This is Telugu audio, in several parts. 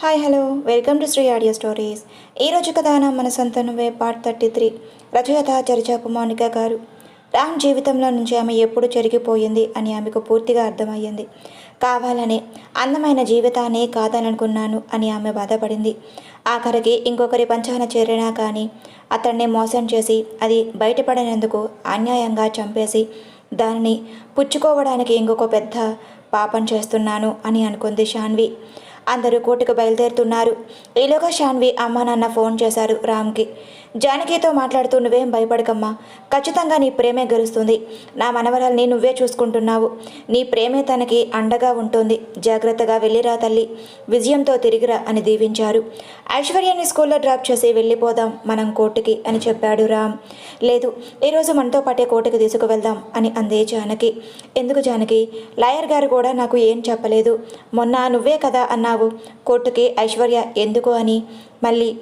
Hi hello. Welcome to Sri audio stories. ఈరోజు కథానం మన సొంత నువ్వే పార్ట్ థర్టీ త్రీ. రచయిత చరిచాపు మౌనిక గారు. రామ్ జీవితంలో నుంచి ఆమె ఎప్పుడు చెరిగిపోయింది అని ఆమెకు పూర్తిగా అర్థమయ్యింది. కావాలనే అందమైన జీవితాన్ని కాదననుకున్నాను అని ఆమె బాధపడింది. ఆఖరికి ఇంకొకరి పంచాన చేరినా కానీ అతన్ని మోసం చేసి అది బయటపడినందుకు అన్యాయంగా చంపేసి దానిని పుచ్చుకోవడానికి ఇంకొక పెద్ద పాపం చేస్తున్నాను అని అనుకుంది శాన్వి అందరూ కోర్టుకు బయలుదేరుతున్నారు. ఈలోగా శాన్వి అమ్మ నాన్న ఫోన్ చేశారు రామ్కి. జానకితో మాట్లాడుతూ నువ్వేం భయపడకమ్మా. ఖచ్చితంగా నీ ప్రేమే గెలుస్తుంది. నా మనవరాల్ని నువ్వే చూసుకుంటున్నావు. నీ ప్రేమే తనకి అండగా ఉంటుంది. జాగ్రత్తగా వెళ్ళిరా తల్లి. విజయంతో తిరిగిరా అని దీవించారు. ఐశ్వర్యాన్ని స్కూల్లో డ్రాప్ చేసి వెళ్ళిపోదాం మనం కోర్టుకి అని చెప్పాడు రామ్. లేదు ఈరోజు మనతో పాటే కోర్టుకి తీసుకువెళ్దాం అని అందే జానకి. ఎందుకు జానకి? లాయర్ గారు కూడా నాకు ఏం చెప్పలేదు. మొన్న నువ్వే కదా అన్నావు. కోర్టుకి ఐశ్వర్య ఎందుకు అని. మళ్ళీ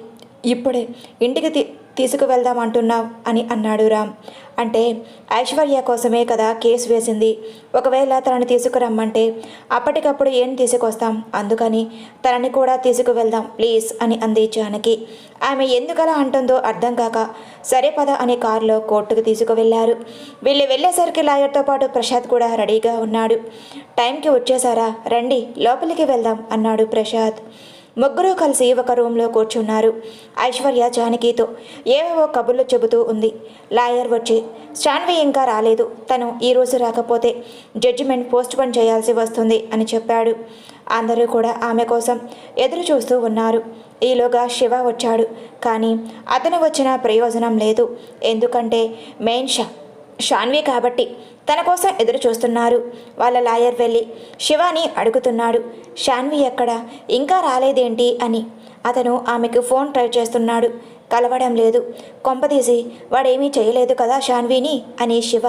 ఇప్పుడే ఇంటికి తీ తీసుకువెళ్దాం అంటున్నావు అని అన్నాడు రామ్. అంటే ఐశ్వర్య కోసమే కదా కేసు వేసింది. ఒకవేళ తనని తీసుకురమ్మంటే అప్పటికప్పుడు ఏం తీసుకొస్తాం? అందుకని తనని కూడా తీసుకువెళ్దాం ప్లీజ్ అని అంది జానకి. ఆమె ఎందుకలా అంటుందో అర్థం కాక సరే పద అనే కారులో కోర్టుకు తీసుకువెళ్ళారు. వీళ్ళు వెళ్ళేసరికి లాయర్తో పాటు ప్రసాద్ కూడా రెడీగా ఉన్నాడు. టైంకి వచ్చేసారా రండి లోపలికి వెళ్దాం అన్నాడు ప్రసాద్ ముగ్గురు కలిసి ఒక రూమ్లో కూర్చున్నారు. ఐశ్వర్య జానకితో ఏవేవో కబుర్లు చెబుతూ ఉంది. లాయర్ వచ్చి శాన్వి ఇంకా రాలేదు. తను ఈరోజు రాకపోతే జడ్జిమెంట్ పోస్ట్ పోన్ చేయాల్సి వస్తుంది అని చెప్పాడు. అందరూ కూడా ఆమె కోసం ఎదురు చూస్తూ ఉన్నారు. ఈలోగా శివ వచ్చాడు. కానీ అతను వచ్చిన ప్రయోజనం లేదు. ఎందుకంటే మెయిన్ షా షాన్వి కాబట్టి తన కోసం ఎదురు చూస్తున్నారు. వాళ్ళ లాయర్ వెళ్ళి శివాని అడుగుతున్నాడు. షాన్వి ఎక్కడ? ఇంకా రాలేదేంటి అని. అతను ఆమెకు ఫోన్ ట్రై చేస్తున్నాడు. కలవడం లేదు. కొంపదీసి వాడేమీ చేయలేదు కదా షాన్వీని అని శివ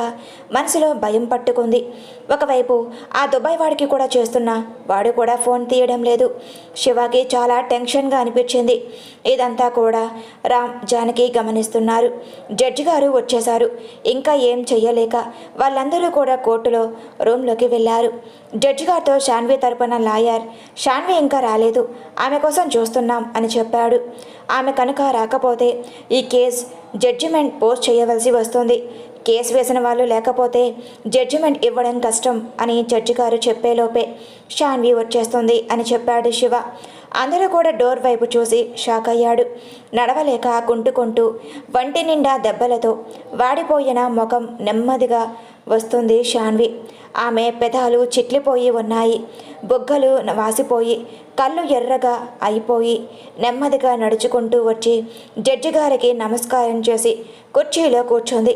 మనసులో భయం పట్టుకుంది. ఒకవైపు ఆ దుబాయ్ వాడికి కూడా చేస్తున్నా వాడు కూడా ఫోన్ తీయడం లేదు. శివకి చాలా టెన్షన్గా అనిపించింది. ఇదంతా కూడా రామ్ జానకి గమనిస్తున్నారు. జడ్జి గారు వచ్చేశారు. ఇంకా ఏం చెయ్యలేక వాళ్ళందరూ కూడా కోర్టులో రూమ్లోకి వెళ్ళారు. జడ్జి గారితో షాన్వి తరపున లాయర్ షాన్వి ఇంకా రాలేదు. ఆమె కోసం చూస్తున్నాం అని చెప్పాడు. ఆమె కనుక రాకపోతే ఈ కేస్ జడ్జిమెంట్ పోస్ట్ చేయవలసి వస్తుంది. కేసు వేసిన వాళ్ళు లేకపోతే జడ్జిమెంట్ ఇవ్వడం కష్టం అని జడ్జి గారు చెప్పేలోపే షాన్వి వచ్చేస్తుంది అని చెప్పాడు శివ. అందరూ కూడా డోర్ వైపు చూసి షాక్ అయ్యాడు. నడవలేక కుంటుకుంటూ వంటి నిండా దెబ్బలతో వాడిపోయిన ముఖం నెమ్మదిగా వస్తుంది షాన్వి. ఆమె పెదాలు చిట్లిపోయి ఉన్నాయి. బొగ్గలు వాసిపోయి కళ్ళు ఎర్రగా అయిపోయి నెమ్మదిగా నడుచుకుంటూ వచ్చి జడ్జి గారికి నమస్కారం చేసి కుర్చీలో కూర్చుంది.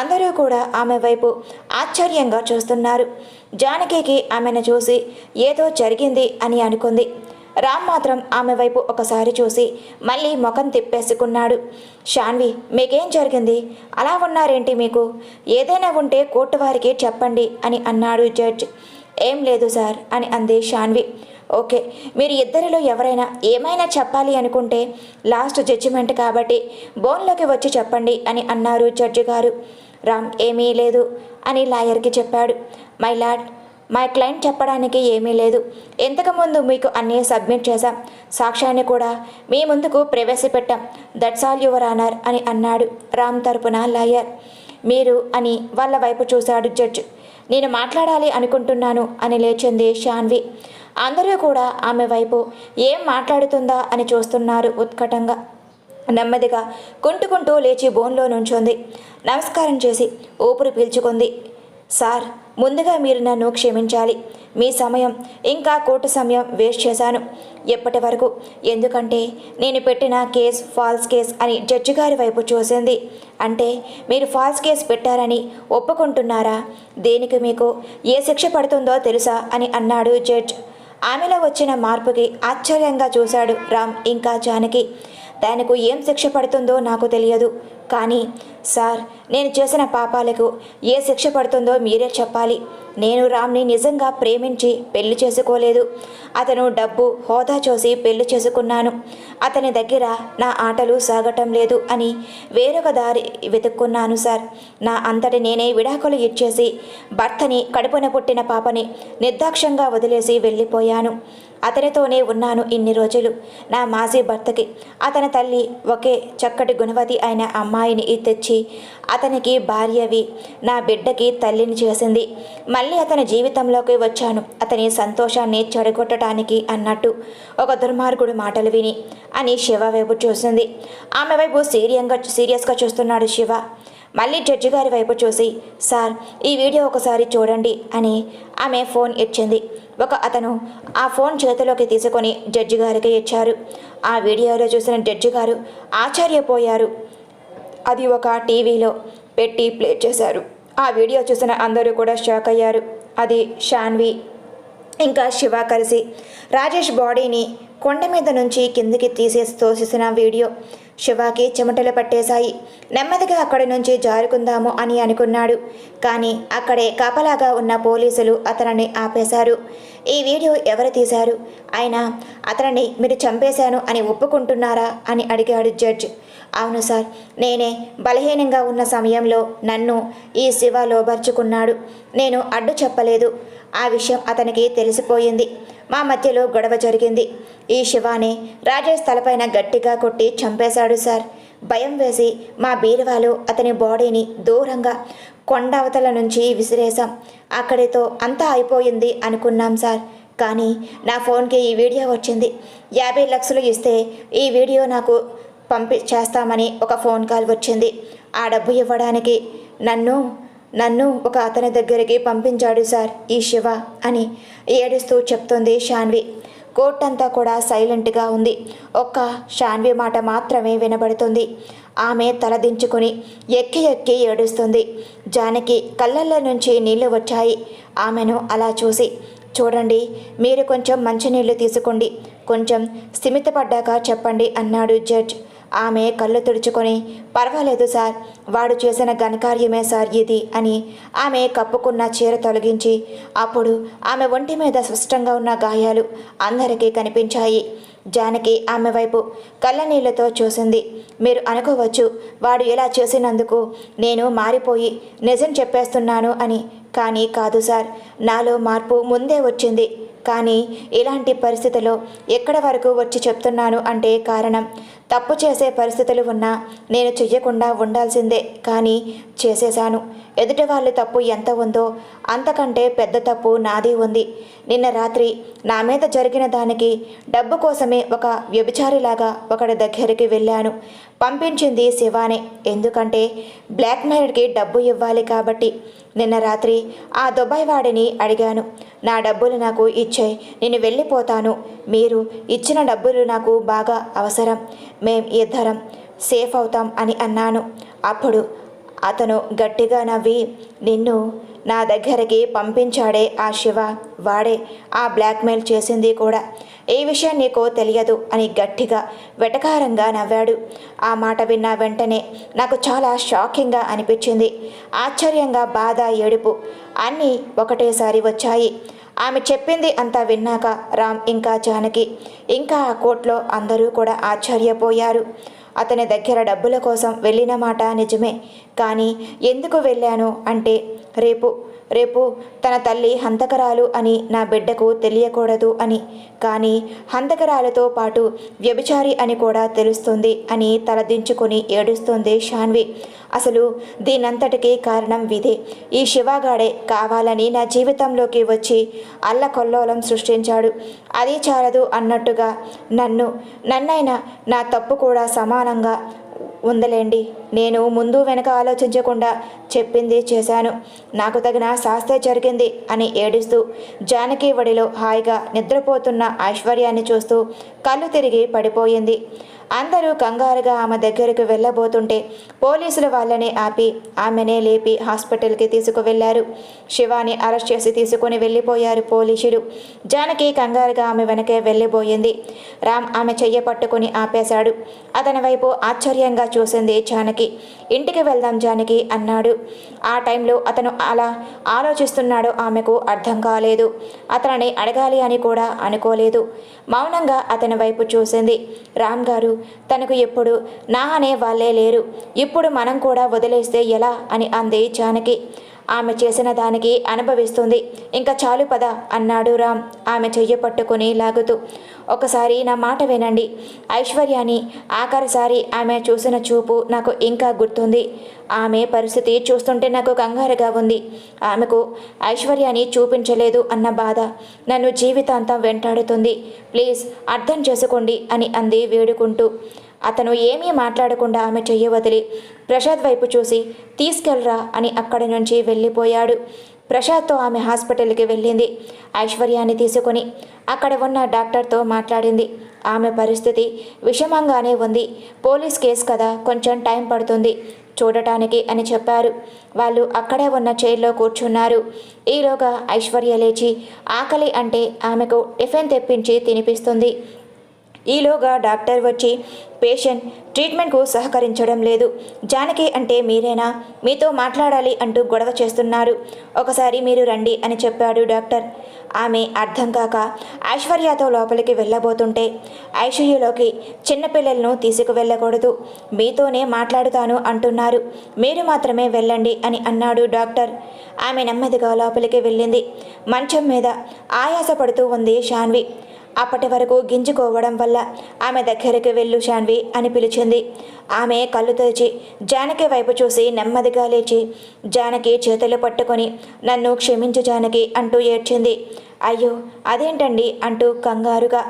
అందరూ కూడా ఆమె వైపు ఆశ్చర్యంగా చూస్తున్నారు. జానకికి ఆమెను చూసి ఏదో జరిగింది అని అనుకుంది. రామ్ మాత్రం ఆమె వైపు ఒకసారి చూసి మళ్ళీ ముఖం తిప్పేసుకున్నాడు. షాన్వి మీకేం జరిగింది? అలా ఉన్నారేంటి మీకు? ఏదైనా ఉంటే కోర్టు వారికి చెప్పండి అని అన్నాడు జడ్జ్. ఏం లేదు సార్ అని అంది షాన్వి ఓకే మీరు ఇద్దరిలో ఎవరైనా ఏమైనా చెప్పాలి అనుకుంటే లాస్ట్ జడ్జిమెంట్ కాబట్టి బోన్లోకి వచ్చి చెప్పండి అని అన్నారు జడ్జి గారు. రామ్ ఏమీ లేదు అని లాయర్కి చెప్పాడు. మై లాడ్ మా క్లయింట్ చెప్పడానికి ఏమీ లేదు. ఇంతకుముందు మీకు అన్నీ సబ్మిట్ చేశాం. సాక్ష్యాన్ని కూడా మీ ముందుకు ప్రవేశపెట్టాం. దట్స్ ఆల్ యువర్ ఆనర్ అని అన్నాడు రామ్ తరపున లాయర్. మీరు అని వాళ్ళ వైపు చూశాడు జడ్జ్ నేను మాట్లాడాలి అనుకుంటున్నాను అని లేచింది షాన్వి అందరూ కూడా ఆమె వైపు ఏం మాట్లాడుతుందా అని చూస్తున్నారు ఉత్కటంగా. నెమ్మదిగా కుంటుకుంటూ లేచి బోన్లో నుంచుంది. నమస్కారం చేసి ఊపిరి పీల్చుకుంది. సార్ ముందుగా మీరు నన్ను క్షమించాలి. మీ సమయం ఇంకా కోర్టు సమయం వేస్ట్ చేశాను. ఎప్పటి వరకు? ఎందుకంటే నేను పెట్టిన కేస్ ఫాల్స్ కేస్ అని జడ్జి గారి వైపు చూసింది. అంటే మీరు ఫాల్స్ కేస్ పెట్టారని ఒప్పుకుంటున్నారా? దేనికి మీకు ఏ శిక్ష పడుతుందో తెలుసా? అని అన్నాడు జడ్జ్. ఆమెలో వచ్చిన మార్పుకి ఆశ్చర్యంగా చూశాడు రామ్ ఇంకా జానకి. తనకు ఏం శిక్ష పడుతుందో నాకు తెలియదు. కానీ సార్ నేను చేసిన పాపాలకు ఏ శిక్ష పడుతుందో మీరే చెప్పాలి. నేను రామ్ని నిజంగా ప్రేమించి పెళ్ళి చేసుకోలేదు. అతను డబ్బు హోదా చూసి పెళ్ళి చేసుకున్నాను. అతని దగ్గర నా ఆటలు సాగటం లేదు అని వేరొక దారి వెతుక్కున్నాను సార్. నా అంతటి నేనే విడాకులు ఇచ్చేసి భర్తని కడుపున పుట్టిన పాపని నిర్దాక్షంగా వదిలేసి వెళ్ళిపోయాను. అతనితోనే ఉన్నాను ఇన్ని రోజులు. నా మాజీ భర్తకి అతని తల్లి ఒకే చక్కటి గుణవతి అయిన అమ్మాయిని తెచ్చి అతనికి భార్యవి నా బిడ్డకి తల్లిని చేసింది. మళ్ళీ అతని జీవితంలోకి వచ్చాను. అతని సంతోషాన్ని చెడగొట్టడానికి అన్నట్టు ఒక దుర్మార్గుడు మాటలు విని అని శివ వైపు చూసింది. ఆమె వైపు సీరియంగా సీరియస్గా చూస్తున్నాడు శివ. మళ్ళీ జడ్జి గారి వైపు చూసి సార్ ఈ వీడియో ఒకసారి చూడండి అని ఆమె ఫోన్ ఇచ్చింది. ఒక అతను ఆ ఫోన్ చేతిలోకి తీసుకొని జడ్జి గారికి ఇచ్చారు. ఆ వీడియోలో చూసిన జడ్జి గారు ఆశ్చర్యపోయారు. అది ఒక టీవీలో పెట్టి ప్లే చేశారు. ఆ వీడియో చూసిన అందరూ కూడా షాక్ అయ్యారు. అది షాన్వి. ఇంకా శివ కలిసి రాజేష్ బాడీని కొండ మీద నుంచి కిందికి తీసేసి తోసేసిన వీడియో. శివాకి చెమటలు పట్టేశాయి. నెమ్మదిగా అక్కడి నుంచి జారుకుందాము అని అనుకున్నాడు. కానీ అక్కడే కాపలాగా ఉన్న పోలీసులు అతనిని ఆపేశారు. ఈ వీడియో ఎవరు తీశారు? అయినా అతనిని మీరు చంపేశాను అని ఒప్పుకుంటున్నారా అని అడిగాడు జడ్జ్. అవును సార్ నేనే బలహీనంగా ఉన్న సమయంలో నన్ను ఈ శివ లోబర్చుకున్నాడు. నేను అడ్డు చెప్పలేదు. ఆ విషయం అతనికి తెలిసిపోయింది. మా మధ్యలో గొడవ జరిగింది. ఈ శివాని రాజేష్ తలపైన గట్టిగా కొట్టి చంపేశాడు సార్. భయం వేసి మా బీరువాలు అతని బాడీని దూరంగా కొండ అవతల నుంచి విసిరేశాం. అక్కడితో అంతా అయిపోయింది అనుకున్నాం సార్. కానీ నా ఫోన్కి ఈ వీడియో వచ్చింది. యాభై లక్షలు ఇస్తే ఈ వీడియో నాకు పంపి చేస్తామని ఒక ఫోన్ కాల్ వచ్చింది. ఆ డబ్బు ఇవ్వడానికి నన్ను నన్ను ఒక అతని దగ్గరికి పంపించాడు సార్ ఈ శివ అని ఏడుస్తూ చెప్తుంది షాన్వి కోర్ట్ అంతా కూడా సైలెంట్గా ఉంది. ఒక్క షాన్వి మాట మాత్రమే వినబడుతుంది. ఆమె తలదించుకొని ఎక్కి ఎక్కి ఏడుస్తుంది. జానకి కళ్ళల్లో నుంచి నీళ్ళు వచ్చాయి. ఆమెను అలా చూసి చూడండి మీరు కొంచెం మంచినీళ్ళు తీసుకోండి. కొంచెం స్థిమితపడ్డాక చెప్పండి అన్నాడు జడ్జ్. ఆమె కళ్ళు తుడుచుకొని పర్వాలేదు సార్ వాడు చేసిన ఘనకార్యమే సార్ ఇది అని ఆమె కప్పుకున్న చీర తొలగించి అప్పుడు ఆమె ఒంటి మీద స్పష్టంగా ఉన్న గాయాలు అందరికీ కనిపించాయి. జానకి ఆమె వైపు కళ్ళనీళ్ళతో చూసింది. మీరు అనుకోవచ్చు వాడు ఇలా చేసినందుకు నేను మారిపోయి నిజం చెప్పేస్తున్నాను అని. కానీ కాదు సార్ నాలో మార్పు ముందే వచ్చింది. కానీ ఇలాంటి పరిస్థితిలో ఎక్కడ వరకు వచ్చి చెప్తున్నాను అంటే కారణం తప్పు చేసే పరిస్థితులు ఉన్నా నేను చెయ్యకుండా ఉండాల్సిందే. కానీ చేసేశాను. ఎదుటి వాళ్ళ తప్పు ఎంత ఉందో అంతకంటే పెద్ద తప్పు నాది ఉంది. నిన్న రాత్రి నా మీద జరిగిన దానికి డబ్బు కోసమే ఒక వ్యభిచారిలాగా ఒకడి దగ్గరికి వెళ్ళాను. పంపించింది శివానే. ఎందుకంటే బ్లాక్మెయిల్కి డబ్బు ఇవ్వాలి కాబట్టి. నిన్న రాత్రి ఆ దుబాయ్ వాడిని అడిగాను. నా డబ్బులు నాకు ఇచ్చాయి నేను వెళ్ళిపోతాను. మీరు ఇచ్చిన డబ్బులు నాకు బాగా అవసరం. మేం ఇద్దరం సేఫ్ అవుతాం అని అన్నాను. అప్పుడు అతను గట్టిగా నవ్వి నిన్ను నా దగ్గరికి పంపించాడే ఆ శివ వాడే ఆ బ్లాక్మెయిల్ చేసింది కూడా. ఏ విషయం నీకు తెలియదు అని గట్టిగా వెటకారంగా నవ్వాడు. ఆ మాట విన్న వెంటనే నాకు చాలా షాకింగ్గా అనిపించింది. ఆశ్చర్యంగా బాధ ఏడుపు అన్నీ ఒకటేసారి వచ్చాయి. ఆమె చెప్పింది అంతా విన్నాక రామ్ ఇంకా జానకి ఇంకా ఆ కోర్టులో అందరూ కూడా ఆశ్చర్యపోయారు. అతని దగ్గర డబ్బుల కోసం వెళ్ళిన మాట నిజమే కానీ ఎందుకు వెళ్ళాను అంటే రేపు రేపు తన తల్లి హంతకరాలు అని నా బిడ్డకు తెలియకూడదు అని. కానీ హంతకరాలతో పాటు వ్యభిచారి అని కూడా తెలుస్తుంది అని తలదించుకొని ఏడుస్తుంది షాన్వి. అసలు దీనంతటికీ కారణం విదే ఈ శివగాడే కావాలని నా జీవితంలోకి వచ్చి అల్లకొల్లోలం సృష్టించాడు. అది చాలదు అన్నట్టుగా నన్ను నన్నైనా నా తప్పు కూడా సమానంగా ఉందలేండి. నేను ముందు వెనక ఆలోచించకుండా చెప్పింది చేశాను. నాకు తగిన శాస్త్రే జరిగింది అని ఏడుస్తూ జానకి వడిలో హాయిగా నిద్రపోతున్న ఐశ్వర్యాన్ని చూస్తూ కళ్ళు తిరిగి పడిపోయింది. అందరూ కంగారుగా ఆమె దగ్గరకు వెళ్ళబోతుంటే పోలీసులు వాళ్ళని ఆపి ఆమెనే లేపి హాస్పిటల్కి తీసుకువెళ్ళారు. శివాని అరెస్ట్ చేసి తీసుకుని వెళ్ళిపోయారు పోలీసులు. జానకి కంగారుగా ఆమె వెనకే వెళ్ళిపోయింది రామ్ ఆమె చెయ్య పట్టుకుని ఆపేశాడు. అతని వైపు ఆశ్చర్యంగా చూసింది జానకి. ఇంటికి వెళ్దాం జానకి అన్నాడు. ఆ టైంలో అతను అలా ఆలోచిస్తున్నాడో ఆమెకు అర్థం కాలేదు. అతనిని అడగాలి అని కూడా అనుకోలేదు. మౌనంగా అతని వైపు చూసింది. రామ్ గారు తనకు ఎప్పుడు నా అనే వాళ్ళే లేరు. ఇప్పుడు మనం కూడా వదిలేస్తే ఎలా? అని అంది జానకి. ఆమె చేసిన దానికి అనుభవిస్తుంది. ఇంకా చాలు పద అన్నాడు రామ్. ఆమె చెయ్యి పట్టుకుని లాగుతూ ఒకసారి నా మాట వినండి. ఐశ్వర్యాని ఆఖరిసారి ఆమె చూసిన చూపు నాకు ఇంకా గుర్తుంది. ఆమె పరిస్థితి చూస్తుంటే నాకు కంగారుగా ఉంది. ఆమెకు ఐశ్వర్యాన్ని చూపించలేదు అన్న బాధ నన్ను జీవితాంతం వెంటాడుతుంది. ప్లీజ్ అర్థం చేసుకోండి అని అంది వేడుకుంటూ. అతను ఏమీ మాట్లాడకుండా ఆమె చెయ్యి వదిలి ప్రసాద్ వైపు చూసి తీసుకెళ్ళరా అని అక్కడి నుంచి వెళ్ళిపోయాడు. ప్రసాద్తో ఆమె హాస్పిటల్కి వెళ్ళింది. ఐశ్వర్యాన్ని తీసుకొని అక్కడ ఉన్న డాక్టర్తో మాట్లాడింది. ఆమె పరిస్థితి విషమంగానే ఉంది. పోలీస్ కేసు కదా కొంచెం టైం పడుతుంది చూడటానికి అని చెప్పారు. వాళ్ళు అక్కడే ఉన్న చైర్లో కూర్చున్నారు. ఈలోగా ఐశ్వర్య లేచి ఆకలి అంటే ఆమెకు టిఫిన్ తెప్పించి తినిపిస్తుంది. ఈలోగా డాక్టర్ వచ్చి పేషెంట్ ట్రీట్మెంట్కు సహకరించడం లేదు. జానకి అంటే మీరేనా? మీతో మాట్లాడాలి అంటూ గొడవ చేస్తున్నారు. ఒకసారి మీరు రండి అని చెప్పాడు డాక్టర్. ఆమె అర్థం కాక ఐశ్వర్యతో లోపలికి వెళ్ళబోతుంటే ఐశ్వర్యలోకి చిన్నపిల్లలను తీసుకువెళ్ళకూడదు. మీతోనే మాట్లాడుతాను అంటున్నారు. మీరు మాత్రమే వెళ్ళండి అని అన్నాడు డాక్టర్. ఆమె నెమ్మదిగా లోపలికి వెళ్ళింది. మంచం మీద ఆయాసపడుతూ ఉంది శాన్వి. అప్పటి వరకు గింజుకోవడం వల్ల ఆమె దగ్గరికి వెళ్ళు శాన్వి అని పిలిచింది. ఆమె కళ్ళు తెరిచి జానకి వైపు చూసి నెమ్మదిగా లేచి జానకి చేతులు పట్టుకొని నన్ను క్షమించు జానకి అంటూ ఏడ్చింది. అయ్యో అదేంటండి అంటూ కంగారుగా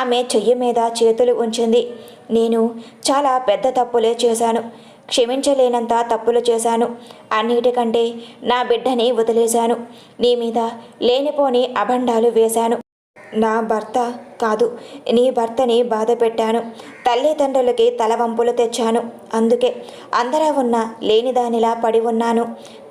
ఆమె చెయ్యి మీద చేతులు ఉంచింది. నేను చాలా పెద్ద తప్పులే చేశాను. క్షమించలేనంత తప్పులు చేశాను. అన్నిటికంటే నా బిడ్డని వదిలేశాను. నీ మీద లేనిపోని అభండాలు వేశాను. నా భర్త కాదు. నీ భర్తని బాధ పెట్టాను తల్లిదండ్రులకి తలవంపులు తెచ్చాను. అందుకే అందరూ ఉన్న లేనిదానిలా పడి ఉన్నాను.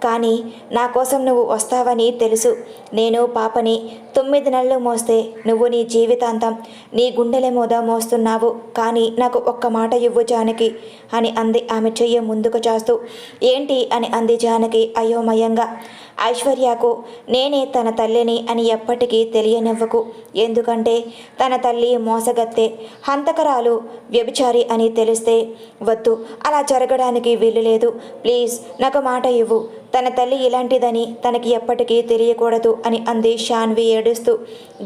కానీ నా కోసం నువ్వు వస్తావని తెలుసు. నేను పాపని తొమ్మిది నెలలు మోస్తే నువ్వు నీ జీవితాంతం నీ గుండెల మోద మోస్తున్నావు. కానీ నాకు ఒక్క మాట ఇవ్వు జానకి అని అంది ఆమె చెయ్యి ముందుకు చేస్తూ. ఏంటి అని అంది జానకి అయోమయంగా. ఐశ్వర్యకు నేనే తన తల్లిని అని ఎప్పటికీ తెలియనివ్వకు. ఎందుకంటే తన తల్లి మోసగత్తే హంతకరాలు వ్యభిచారి అని తెలిస్తే వద్దు. అలా జరగడానికి వీలు లేదు. ప్లీజ్ నాకు మాట ఇవ్వు. తన తల్లి ఇలాంటిదని తనకి ఎప్పటికీ తెలియకూడదు అని అంది శాన్వి ఏడుస్తూ.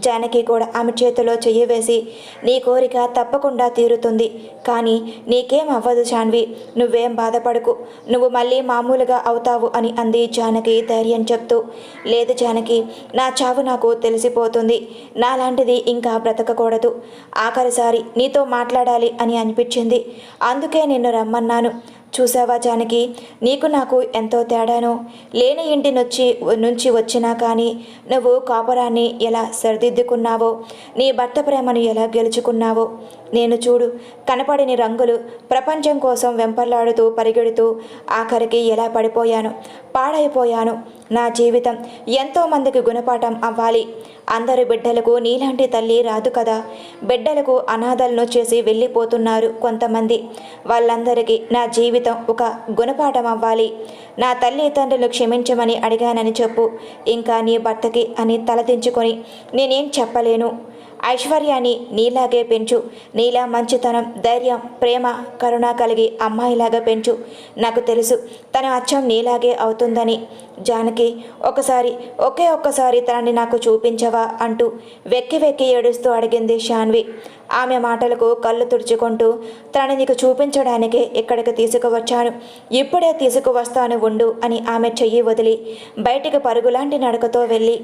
జానకి కూడా ఆమె చేతిలో చెయ్యి వేసి నీ కోరిక తప్పకుండా తీరుతుంది కానీ నీకేం అవ్వదు శాన్వి నువ్వేం బాధపడకు. నువ్వు మళ్ళీ మామూలుగా అవుతావు అని అంది జానకి ధైర్యం చెప్తూ. లేదు జానకి నా చావు నాకు తెలిసిపోతుంది. నాలాంటిది ఇంకా బ్రతకకూడదు. ఆఖరిసారి నీతో మాట్లాడాలి అని అనిపించింది. అందుకే నిన్ను రమ్మన్నాను. చూసావా జానకి? నీకు నాకు ఎంతో తేడాను. లేని ఇంటి నుంచి నుంచి వచ్చినా కానీ నువ్వు కాపురాన్ని ఎలా సరిదిద్దుకున్నావో నీ భర్త ప్రేమను ఎలా గెలుచుకున్నావో నేను చూడు. కనపడిని రంగులు ప్రపంచం కోసం వెంపర్లాడుతూ పరిగెడుతూ ఆఖరికి ఎలా పడిపోయాను? పాడైపోయాను. నా జీవితం ఎంతో మందికి గుణపాఠం అవ్వాలి. అందరి బిడ్డలకు నీలాంటి తల్లి రాదు కదా. బిడ్డలకు అనాథలను చేసి వెళ్ళిపోతున్నారు కొంతమంది. వాళ్ళందరికీ నా జీవితం ఒక గుణపాఠం అవ్వాలి. నా తల్లిదండ్రులు క్షమించమని అడిగానని చెప్పు. ఇంకా నీ భర్తకి అని తలదించుకొని నేనేం చెప్పలేను. ఐశ్వర్యాన్ని నీలాగే పెంచు. నీలా మంచితనం ధైర్యం ప్రేమ కరుణ కలిగి అమ్మాయిలాగా పెంచు. నాకు తెలుసు తన అచ్చం నీలాగే అవుతుందని. జానకి ఒకసారి ఒకే ఒక్కసారి తనని నాకు చూపించవా? అంటూ వెక్కి వెక్కి ఏడుస్తూ అడిగింది శాన్వి. ఆమె మాటలకు కళ్ళు తుడుచుకుంటూ తనని నీకు చూపించడానికే ఇక్కడికి తీసుకువచ్చాను. ఇప్పుడే తీసుకువస్తాను ఉండు అని ఆమె చెయ్యి వదిలి బయటికి పరుగులాంటి నడకతో వెళ్ళి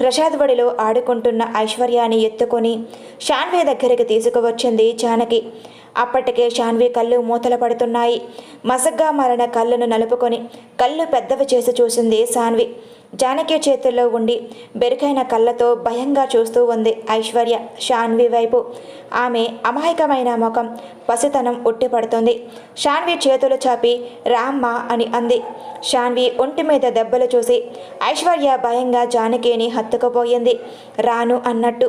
ప్రసాద్ వడిలో ఆడుకుంటున్న ఐశ్వర్యాన్ని ఎత్తుకొని శాన్వి దగ్గరికి తీసుకువచ్చింది జానకి. అప్పటికే శాన్వి కళ్ళు మూతలు పడుతున్నాయి. మసగ్గా మారిన కళ్ళను నలుపుకొని కళ్ళు పెద్దవి చేసి చూసింది సాన్వి. జానకి చేతుల్లో ఉండి బెరుకైన కళ్ళతో భయంగా చూస్తూ ఉంది ఐశ్వర్య శాన్వి వైపు. ఆమె అమాయకమైన ముఖం పసితనం ఉట్టిపడుతుంది. శాన్వి చేతులు చాపి రామ్మ అని అంది. శాన్వి ఒంటి మీద దెబ్బలు చూసి ఐశ్వర్య భయంగా జానకిని హత్తుకుపోయింది. రాను అన్నట్టు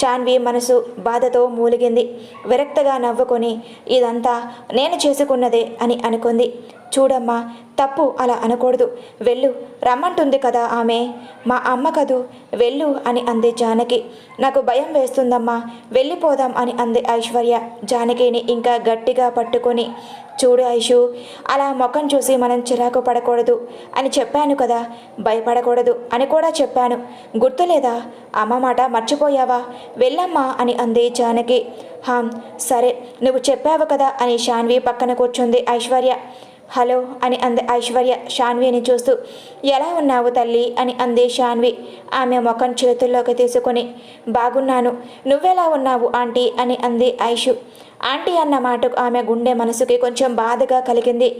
శాన్వి మనసు బాధతో మూలిగింది. విరక్తగా నవ్వుకొని ఇదంతా నేను చేసుకున్నదే అని అనుకుంది. చూడమ్మా తప్పు అలా అనకూడదు. వెళ్ళు రమ్మంటుంది కదా ఆమె. మా అమ్మ కదూ? వెళ్ళు అని అంది జానకి. నాకు భయం వేస్తుందమ్మా వెళ్ళిపోదాం అని అంది ఐశ్వర్య. జానకిని ఇంకా గట్టిగా పట్టుకొని చూడు ఐషు అలా ముఖం చూసి మనం చిరాకు పడకూడదు అని చెప్పాను కదా భయపడకూడదు అని కూడా చెప్పాను. గుర్తులేదా అమ్మ మాట మర్చిపోయావా? వెళ్ళమ్మా అని అంది జానకి. హాం సరే నువ్వు చెప్పావు కదా అని శాన్వి పక్కన కూర్చుంది ఐశ్వర్య. హలో అని అంది ఐశ్వర్య. శాన్విని చూస్తూ ఎలా ఉన్నావు తల్లి? అని అంది శాన్వి. ఆమె ముఖం చేతుల్లోకి తీసుకొని బాగున్నాను. నువ్వెలా ఉన్నావు ఆంటీ? అని అంది ఐషు. ఆంటీ అన్న మాటకు ఆమె గుండె మనసుకి కొంచెం బాధగా కలిగింది.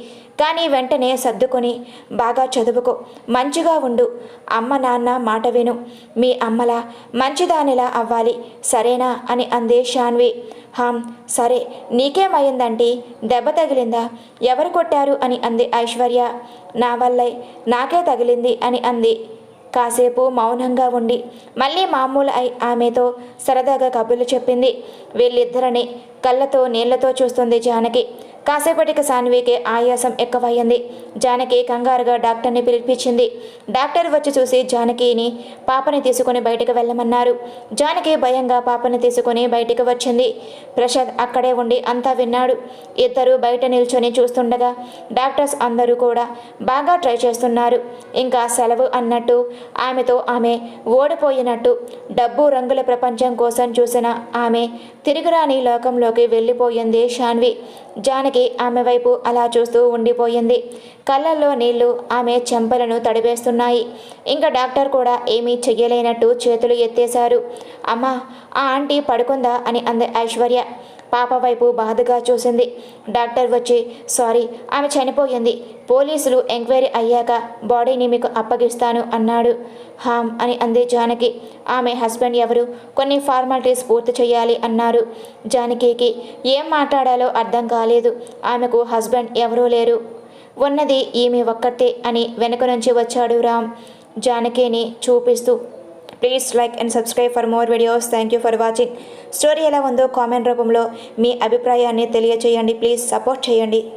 కానీ వెంటనే సర్దుకొని బాగా చదువుకో మంచిగా ఉండు. అమ్మ నాన్న మాట విను. మీ అమ్మలా మంచిదానిలా అవ్వాలి. సరేనా? అని అంది శాన్వి. హాం సరే. నీకేమయ్యిందంటీ దెబ్బ తగిలిందా? ఎవరు కొట్టారు? అని అంది ఐశ్వర్య. నా వల్లే. నాకే తగిలింది అని అంది. కాసేపు మౌనంగా ఉండి మళ్ళీ మామూలు అయి ఆమెతో సరదాగా కబుర్లు చెప్పింది. వీళ్ళిద్దరిని కళ్ళతో నీళ్ళతో చూస్తుంది జానకి. కాసేపటికి సాన్వికి ఆయాసం ఎక్కువయ్యింది. జానకి కంగారుగా డాక్టర్ని పిలిపించింది. డాక్టర్ వచ్చి చూసి జానకిని పాపని తీసుకుని బయటకు వెళ్ళమన్నారు. జానకి భయంగా పాపని తీసుకుని బయటికి వచ్చింది. ప్రసాద్ అక్కడే ఉండి అంతా విన్నాడు. ఇద్దరు బయట నిల్చొని చూస్తుండగా డాక్టర్స్ అందరూ కూడా బాగా ట్రై చేస్తున్నారు. ఇంకా సెలవు అన్నట్టు ఆమెతో ఆమె ఓడిపోయినట్టు డబ్బు రంగుల ప్రపంచం కోసం చూసిన ఆమె తిరుగురాని లోకంలోకి వెళ్ళిపోయింది షాన్వి జానకి ఆమె వైపు అలా చూస్తూ ఉండిపోయింది. కళ్ళల్లో నీళ్ళు ఆమె చెంపలను తడిపేస్తున్నాయి. ఇంకా డాక్టర్ కూడా ఏమీ చెయ్యలేనట్టు చేతులు ఎత్తేశారు. అమ్మా ఆ ఆంటీ పడుకుందా అని అంది ఐశ్వర్య. పాప వైపు బాధగా చూసింది. డాక్టర్ వచ్చి సారీ ఆమె చనిపోయింది. పోలీసులు ఎంక్వైరీ అయ్యాక బాడీని మీకు అప్పగిస్తాను అన్నాడు. హామ్ అని అంది జానకి. ఆమె హస్బెండ్ ఎవరు? కొన్ని ఫార్మాలిటీస్ పూర్తి చేయాలి అన్నారు. జానకికి ఏం మాట్లాడాలో అర్థం కాలేదు. ఆమెకు హస్బెండ్ ఎవరూ లేరు. ఉన్నది ఈమె ఒక్కతే అని వెనక నుంచి వచ్చాడు రామ్. జానకిని చూపిస్తూ please like and subscribe for more videos. Thank you for watching. Story ఎలా ఉందో కామెంట్ రూపంలో మీ అభిప్రాయాన్ని తెలియచేయండి. ప్లీజ్ సపోర్ట్ చేయండి.